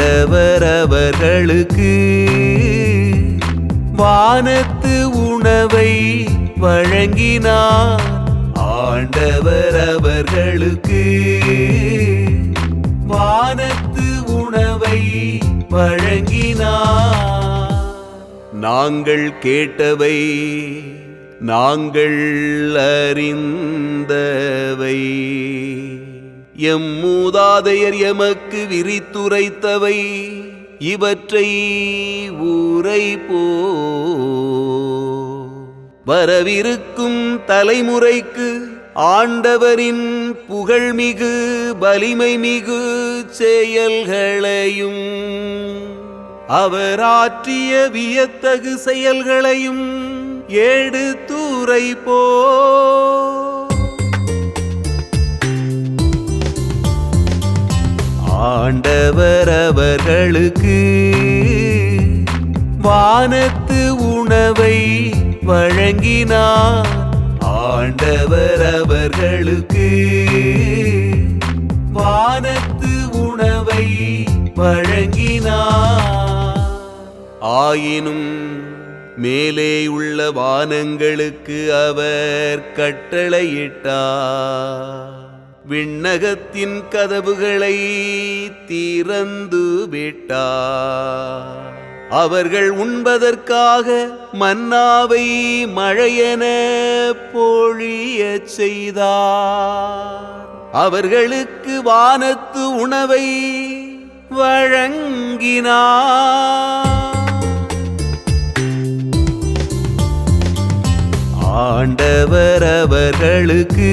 அவர்களுக்கு வானத்து உணவை வழங்கினார். ஆண்டவர் அவர்களுக்கு வானத்து உணவை வழங்கினார். நாங்கள் கேட்டவை நாங்கள் அறிந்தவை. எம் மூதாதையர் எமக்கு விரித்துரைத்தவை. இவற்றை ஊரைப்போ வரவிருக்கும் தலைமுறைக்கு ஆண்டவரின் புகழ்மிகு வலிமை மிகு செயல்களையும் அவர் ஆற்றிய வியத்தகு செயல்களையும் எடுத்துரை போ. ஆண்டவர் அவர்களுக்கு வானத்து உணவை வழங்கினார். ஆண்டவர் அவர்களுக்கு வானத்து உணவை வழங்கினார். ஆயினும் மேலே உள்ள வானங்களுக்கு அவர் கட்டளையிட்டார். விண்ணகத்தின் கதவுகளை திறந்து விட்டார் அவர்கள் உண்பதற்காக மன்னாவை மழையென பொழியச் செய்தார். அவர்களுக்கு வானத்து உணவை வழங்கினார். ஆண்டவர் அவர்களுக்கு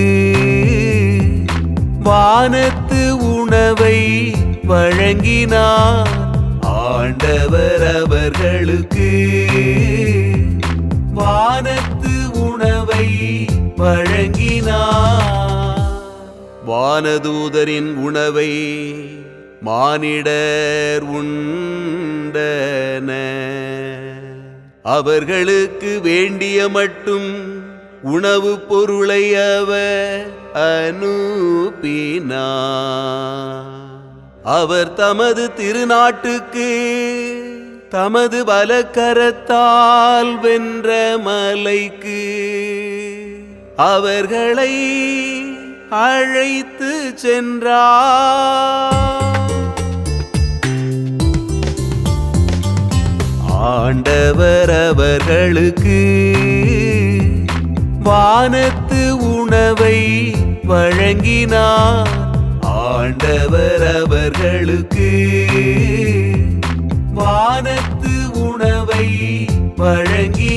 வானத்து உணவை வழங்கினார் ஆண்டவர் அவர்களுக்கு. வானத்து உணவை வழங்கினார். வானதூதரின் உணவை மானிடர் உண்டன. அவர்களுக்கு வேண்டிய மட்டும் உணவு பொருளை அவர் அவர் தமது திருநாட்டுக்கு தமது வலக்கரத்தால் வென்ற மலைக்கு அவர்களை அழைத்து சென்றார் ஆண்டவர் அவர்களுக்கு வானத்து உணவை வழங்கினார் ஆண்டவர் அவர்களுக்கு. வானத்து உணவை வழங்கி